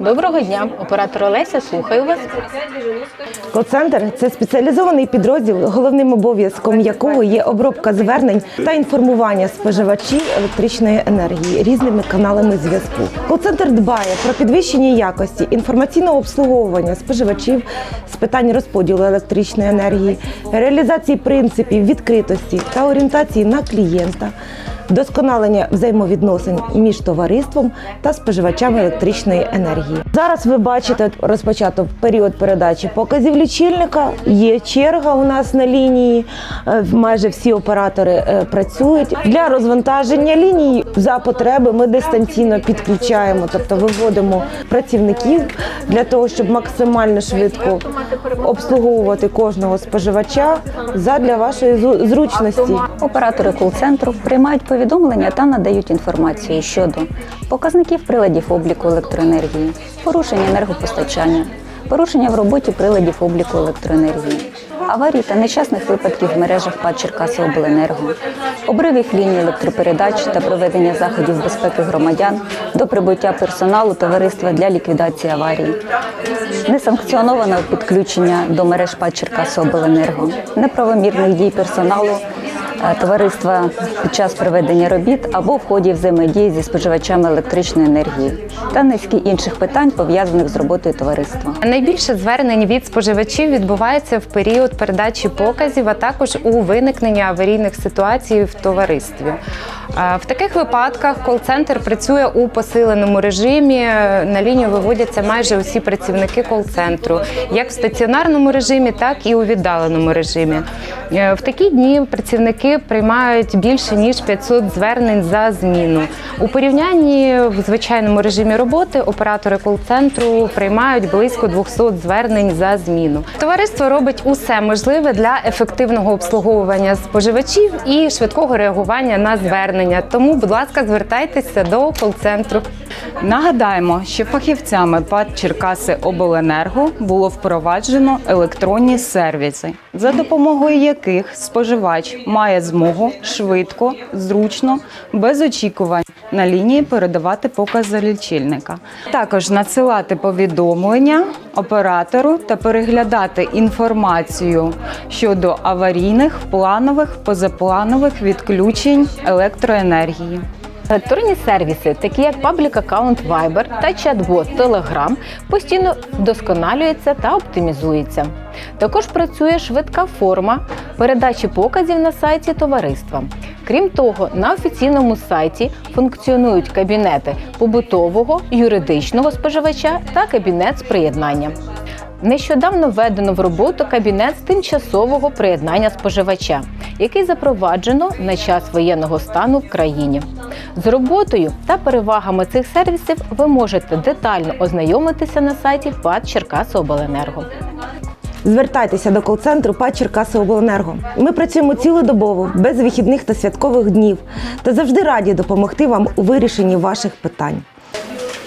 Доброго дня, оператор Олеся, слухаю вас. Кол-центр це спеціалізований підрозділ, головним обов'язком якого є обробка звернень та інформування споживачів електричної енергії різними каналами зв'язку. Кол-центр дбає про підвищення якості інформаційного обслуговування споживачів з питань розподілу електричної енергії, реалізації принципів відкритості та орієнтації на клієнта. Вдосконалення взаємовідносин між товариством та споживачами електричної енергії. Зараз ви бачите розпочато період передачі показів лічильника. Є черга у нас на лінії. е, Майже всі оператори е, працюють для розвантаження ліній. За потреби ми дистанційно підключаємо, тобто виводимо працівників для того, щоб максимально швидко обслуговувати кожного споживача задля вашої зручності. Оператори кол-центру приймають повідомлення та надають інформацію щодо показників приладів обліку електроенергії, порушення енергопостачання, порушення в роботі приладів обліку електроенергії, аварій та нещасних випадків в мережах ПАД Черкасиобленерго, обривів ліній електропередач та проведення заходів безпеки громадян до прибуття персоналу товариства для ліквідації аварії, несанкціонованого підключення до мереж ПАД Черкасиобленерго, неправомірних дій персоналу товариства під час проведення робіт або в ході взаємодії зі споживачами електричної енергії та низки інших питань пов'язаних з роботою товариства. Найбільше звернень від споживачів відбувається в період передачі показів, а також у виникненні аварійних ситуацій в товаристві. Е, В таких випадках кол-центр працює у посиленому режимі. На лінію виводяться майже усі працівники кол-центру, як в стаціонарному режимі, так і у віддаленому режимі. Е, В такі дні працівники приймають більше ніж 500 звернень за зміну. У порівнянні в звичайному режимі роботи оператори кол-центру приймають близько 200 звернень за зміну. Товариство робить усе можливе для ефективного обслуговування споживачів і швидкого реагування на звернення. Тому, будь ласка, звертайтеся до кол-центру. Нагадаємо, що фахівцями ПАД Черкаси Обленерго було впроваджено електронні сервіси, за допомогою яких споживач має змогу швидко, зручно, без очікувань на лінії передавати покази лічильника. Також надсилати повідомлення оператору та переглядати інформацію щодо аварійних, планових, позапланових відключень електроенергії. Електронні сервіси, такі як Public Account Viber та чат-бот Telegram, постійно вдосконалюються та оптимізуються. Також працює швидка форма передачі показів на сайті товариства. Крім того, на офіційному сайті функціонують кабінети побутового, юридичного споживача та кабінет з приєднання. Нещодавно введено в роботу кабінет з тимчасового приєднання споживача, який запроваджено на час воєнного стану в країні. З роботою та перевагами цих сервісів ви можете детально ознайомитися на сайті ПАД Черкасиобленерго. Звертайтеся до кол-центру ПАД Черкасиобленерго. Ми працюємо цілодобово, без вихідних та святкових днів та завжди раді допомогти вам у вирішенні ваших питань.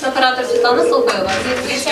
Оператор Світлана вас.